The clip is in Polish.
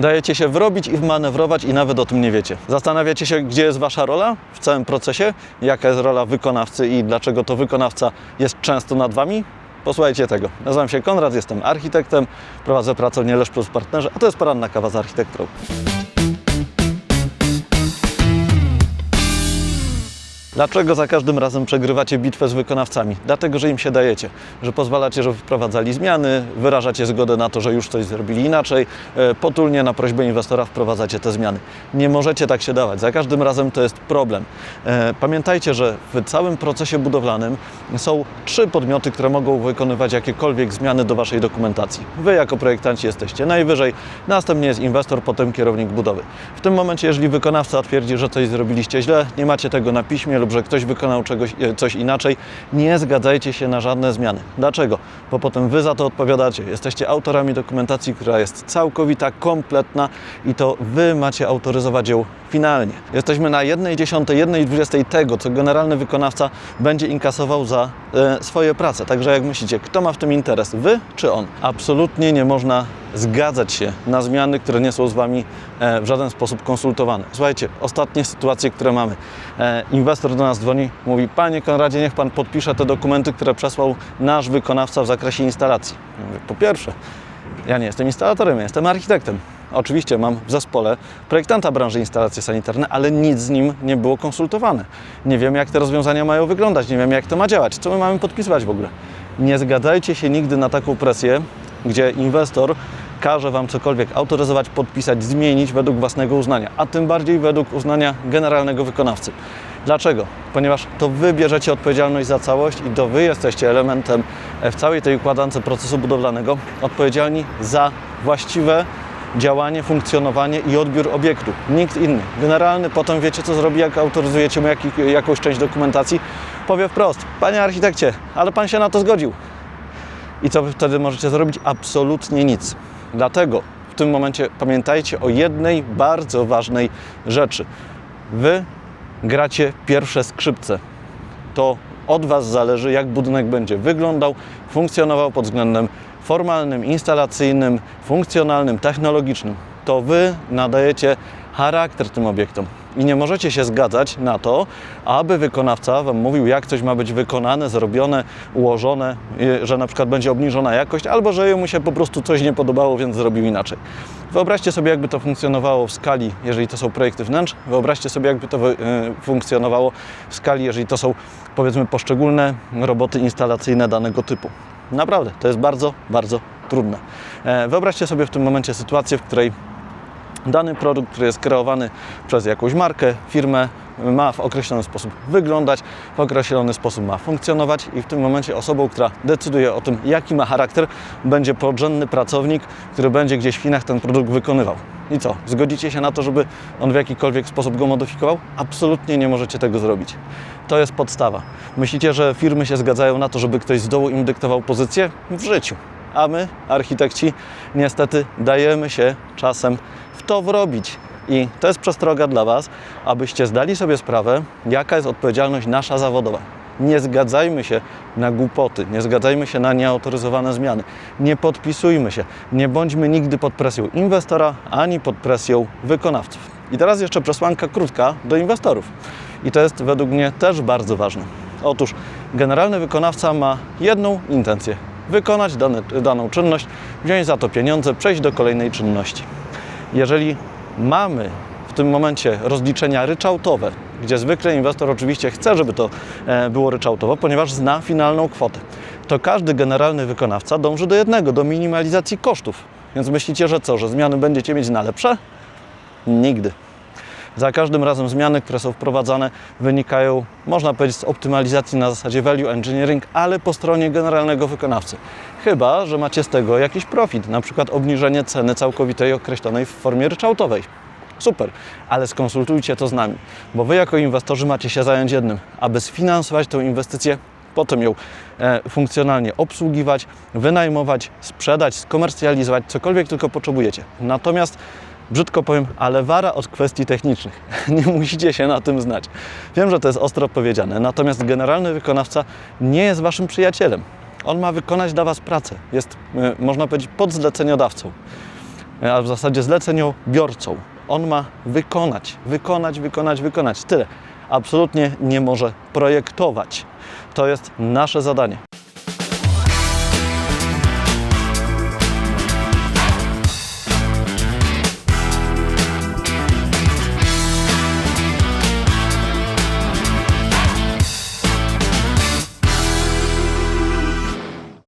Dajecie się wrobić i wmanewrować i nawet o tym nie wiecie. Zastanawiacie się, gdzie jest wasza rola w całym procesie, jaka jest rola wykonawcy i dlaczego to wykonawca jest często nad wami? Posłuchajcie tego. Nazywam się Konrad, jestem architektem, prowadzę pracownię Lesz Plus Partnerzy, a to jest poranna kawa z architekturą. Dlaczego za każdym razem przegrywacie bitwę z wykonawcami? Dlatego, że im się dajecie, że pozwalacie, żeby wprowadzali zmiany, wyrażacie zgodę na to, że już coś zrobili inaczej, e, potulnie na prośbę inwestora wprowadzacie te zmiany. Nie możecie tak się dawać. Za każdym razem to jest problem. E, Pamiętajcie, że w całym procesie budowlanym są trzy podmioty, które mogą wykonywać jakiekolwiek zmiany do Waszej dokumentacji. Wy jako projektanci jesteście najwyżej, następnie jest inwestor, potem kierownik budowy. W tym momencie, jeżeli wykonawca twierdzi, że coś zrobiliście źle, nie macie tego na piśmie lub że ktoś wykonał czegoś, e, coś inaczej, nie zgadzajcie się na żadne zmiany. Dlaczego? Bo potem Wy za to odpowiadacie. Jesteście autorami dokumentacji, która jest całkowita, kompletna i to Wy macie autoryzować ją finalnie. Jesteśmy na 1 dziesiątej, 1 dwudziestej tego, co generalny wykonawca będzie inkasował za e, swoje prace. Także jak myślicie, kto ma w tym interes? Wy czy on? Absolutnie nie można zgadzać się na zmiany, które nie są z Wami e, w żaden sposób konsultowane. Słuchajcie, ostatnie sytuacje, które mamy. E, inwestor do nas dzwoni, mówi, Panie Konradzie, niech Pan podpisze te dokumenty, które przesłał nasz wykonawca w zakresie instalacji. Mówię, po pierwsze, ja nie jestem instalatorem, ja jestem architektem. Oczywiście mam w zespole projektanta branży instalacje sanitarne, ale nic z nim nie było konsultowane. Nie wiem, jak te rozwiązania mają wyglądać, nie wiem, jak to ma działać, co my mamy podpisywać w ogóle. Nie zgadzajcie się nigdy na taką presję, gdzie inwestor każe Wam cokolwiek autoryzować, podpisać, zmienić według własnego uznania, a tym bardziej według uznania generalnego wykonawcy. Dlaczego? Ponieważ to Wy bierzecie odpowiedzialność za całość i to Wy jesteście elementem w całej tej układance procesu budowlanego odpowiedzialni za właściwe działanie, funkcjonowanie i odbiór obiektu. Nikt inny. Generalny potem wiecie, co zrobi, jak autoryzujecie mu jaki, jakąś część dokumentacji. Powie wprost, panie architekcie, ale pan się na to zgodził. I co wy wtedy możecie zrobić? Absolutnie nic. Dlatego w tym momencie pamiętajcie o jednej bardzo ważnej rzeczy. Wy gracie pierwsze skrzypce. To od Was zależy, jak budynek będzie wyglądał, funkcjonował pod względem formalnym, instalacyjnym, funkcjonalnym, technologicznym. To Wy nadajecie charakter tym obiektom. I nie możecie się zgadzać na to, aby wykonawca Wam mówił, jak coś ma być wykonane, zrobione, ułożone, że na przykład będzie obniżona jakość, albo że mu się po prostu coś nie podobało, więc zrobił inaczej. Wyobraźcie sobie, jakby to funkcjonowało w skali, jeżeli to są projekty wnętrz, wyobraźcie sobie, jakby to e, funkcjonowało w skali, jeżeli to są powiedzmy poszczególne roboty instalacyjne danego typu. Naprawdę, to jest bardzo, bardzo trudne. E, Wyobraźcie sobie w tym momencie sytuację, w której dany produkt, który jest kreowany przez jakąś markę, firmę, ma w określony sposób wyglądać, w określony sposób ma funkcjonować i w tym momencie osobą, która decyduje o tym, jaki ma charakter, będzie podrzędny pracownik, który będzie gdzieś w Chinach ten produkt wykonywał. I co? Zgodzicie się na to, żeby on w jakikolwiek sposób go modyfikował? Absolutnie nie możecie tego zrobić. To jest podstawa. Myślicie, że firmy się zgadzają na to, żeby ktoś z dołu im dyktował pozycję? W życiu. A my, architekci, niestety dajemy się czasem to wrobić. I to jest przestroga dla Was, abyście zdali sobie sprawę, jaka jest odpowiedzialność nasza zawodowa. Nie zgadzajmy się na głupoty, nie zgadzajmy się na nieautoryzowane zmiany, nie podpisujmy się, nie bądźmy nigdy pod presją inwestora ani pod presją wykonawców. I teraz jeszcze przesłanka krótka do inwestorów. I to jest według mnie też bardzo ważne. Otóż generalny wykonawca ma jedną intencję: wykonać dane, daną czynność, wziąć za to pieniądze, przejść do kolejnej czynności. Jeżeli mamy w tym momencie rozliczenia ryczałtowe, gdzie zwykle inwestor oczywiście chce, żeby to e, było ryczałtowo, ponieważ zna finalną kwotę, to każdy generalny wykonawca dąży do jednego, do minimalizacji kosztów. Więc myślicie, że co, że zmiany będziecie mieć na lepsze? Nigdy. Za każdym razem zmiany, które są wprowadzane, wynikają, można powiedzieć, z optymalizacji na zasadzie value engineering, ale po stronie generalnego wykonawcy. Chyba, że macie z tego jakiś profit, na przykład obniżenie ceny całkowitej określonej w formie ryczałtowej. Super, ale skonsultujcie to z nami, bo Wy jako inwestorzy macie się zająć jednym, aby sfinansować tę inwestycję, potem ją e, funkcjonalnie obsługiwać, wynajmować, sprzedać, skomercjalizować, cokolwiek tylko potrzebujecie. Natomiast brzydko powiem, ale wara od kwestii technicznych. Nie musicie się na tym znać. Wiem, że to jest ostro powiedziane, natomiast generalny wykonawca nie jest waszym przyjacielem. On ma wykonać dla was pracę. Jest, e, można powiedzieć, podzleceniodawcą. a w zasadzie zleceniobiorcą. On ma wykonać, wykonać, wykonać, wykonać. Tyle. Absolutnie nie może projektować. To jest nasze zadanie.